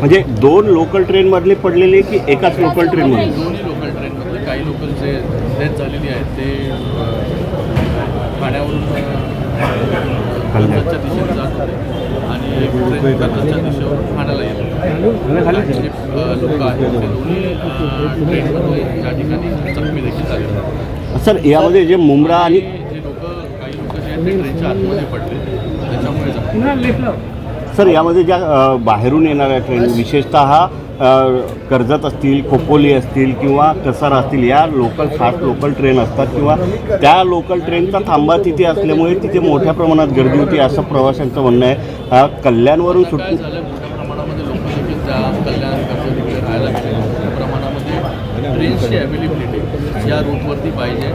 म्हणजे दोन लोकल ट्रेनमधले पडलेले की एकाच लोकल ट्रेनमध्ये दोन्ही लोकल ट्रेनमधले काही लोकल जे डेथ झालेली आहेत ते ठाण्यावरून कर्जतच्या दिशेने जात होते. आणि एक ट्रेन कर्जतच्या दिशेवरून ठाण्याला येत होती. जे लोक आहेत. ते दोन्ही ट्रेनमध्ये या ठिकाणी जखमी देखील झाले. सर यामध्ये जे मुंब्रा आणि जे लोक काही लोक जे आहेत ते ट्रेनच्या आतमध्ये पडले त्याच्यामुळे जखमी सर यामध्ये ज्या बाहेरून येणाऱ्या ट्रेन विशेषतः कर्जत असतील खोपोली असतील किंवा कसारा असतील या लोकल फास्ट लोकल ट्रेन असतात किंवा त्या लोकल ट्रेनचा थांबा तिथे असल्यामुळे तिथे मोठ्या प्रमाणात गर्दी होती असं प्रवाशांचं म्हणणं आहे. कल्याणवरून आता काय सुट झालं मोठ्या प्रमाणामध्ये लोक देखील त्या कल्याण राहायला गेले मोठ्या प्रमाणामध्ये ट्रेन्सची अवेलेबिलिटी या रूटवरती पाहिजे.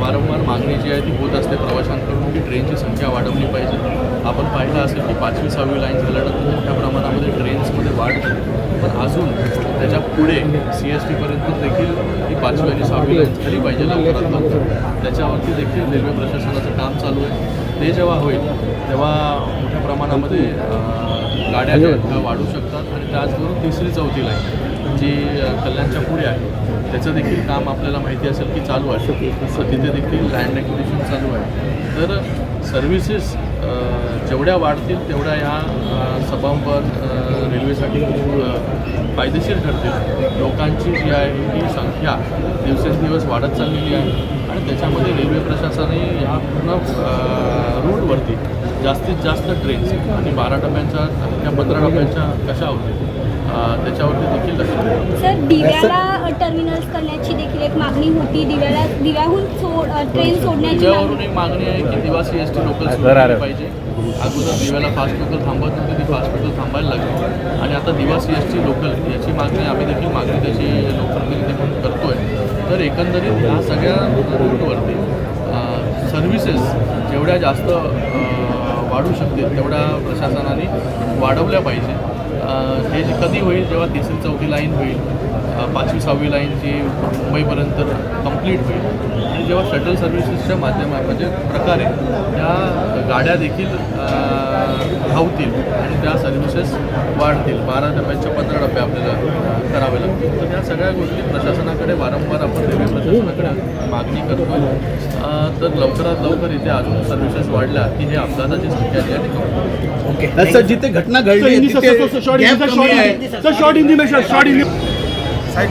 वारंवार मागणी जी आहे ती होत असते प्रवाशांकडून की ट्रेनची संख्या वाढवली पाहिजे. आपण पाहिलं असेल की पाचवी सहावी लाईन झाल्यानंतर मोठ्या प्रमाणामध्ये ट्रेन्समध्ये वाढ झाली. पण अजून त्याच्या पुढे सी एस टीपर्यंत देखील ही पाचवी आणि सहावी लाईन झाली पाहिजे लवकरात लवकर. त्याच्यावरती देखील रेल्वे प्रशासनाचं काम चालू आहे. ते जेव्हा होईल तेव्हा मोठ्या प्रमाणामध्ये गाड्या त्या वाढू शकतात आणि त्याचबरोबर तिसरी चौथी लाईन जी कल्याणच्या पुढे आहे त्याचं देखील काम आपल्याला माहिती असेल की चालू आहे. तिथे देखील लँड ॲक्विजिशन चालू आहे. तर सर्व्हिसेस जेवढ्या वाढतील तेवढ्या ह्या सभांवर रेल्वेसाठी खूप फायदेशीर ठरतील. लोकांची जी आहे ही संख्या दिवसेंदिवस वाढत चाललेली आहे आणि त्याच्यामध्ये रेल्वे प्रशासनाने ह्या पूर्ण अ, रूटवरती जास्तीत जास्त ट्रेन्स आणि बारा डब्यांच्या त्या पंधरा डब्यांच्या कशा होतील त्याच्यावरती देखील लक्ष. सर दिव्याला टर्मिनल्स करण्याची देखील एक मागणी होती. दिव्याला दिव्याहून सोड ट्रेन सोडण्याची दिव्यावरून मागणी एक मागणी आहे की दिवा सी एस टी लोकल पाहिजे. अगोदर दिव्याला फास्ट लोकल थांबत नव्हती ती फास्ट लोकल थांबायला लागली. आणि आता दिवा सी एस टी लोकल याची मागणी आम्ही देखील मागणी त्याची लोकप्रतिनिधी म्हणून करतोय. तर एकंदरीत ह्या सगळ्या रूटवरती सर्व्हिसेस जेवढ्या जास्त वाढू शकतील तेवढ्या प्रशासनाने वाढवल्या पाहिजे. हे जे कधी होईल जेव्हा तिसरी चौथी लाईन होईल पाचवी सहावी लाईन जी मुंबईपर्यंत कंप्लीट होईल आणि जेव्हा शटल सर्व्हिसेसच्या माध्यमा म्हणजे प्रकारे त्या गाड्या देखील धावतील आणि त्या सर्व्हिसेस वाढतील. बारा डब्याच्या पंधरा डबे आपल्याला करावे लागतील. तर या सगळ्या गोष्टी प्रशासनाकडे वारंवार आपण रेल्वे मागणी करतो. तर लवकरात लवकर इथे अजून सर्व्हिसेस वाढल्या की हे अपघाताची संख्या या ठिकाणी. सर जिथे घटना घडली शॉर्ट शॉर्ट इन साईड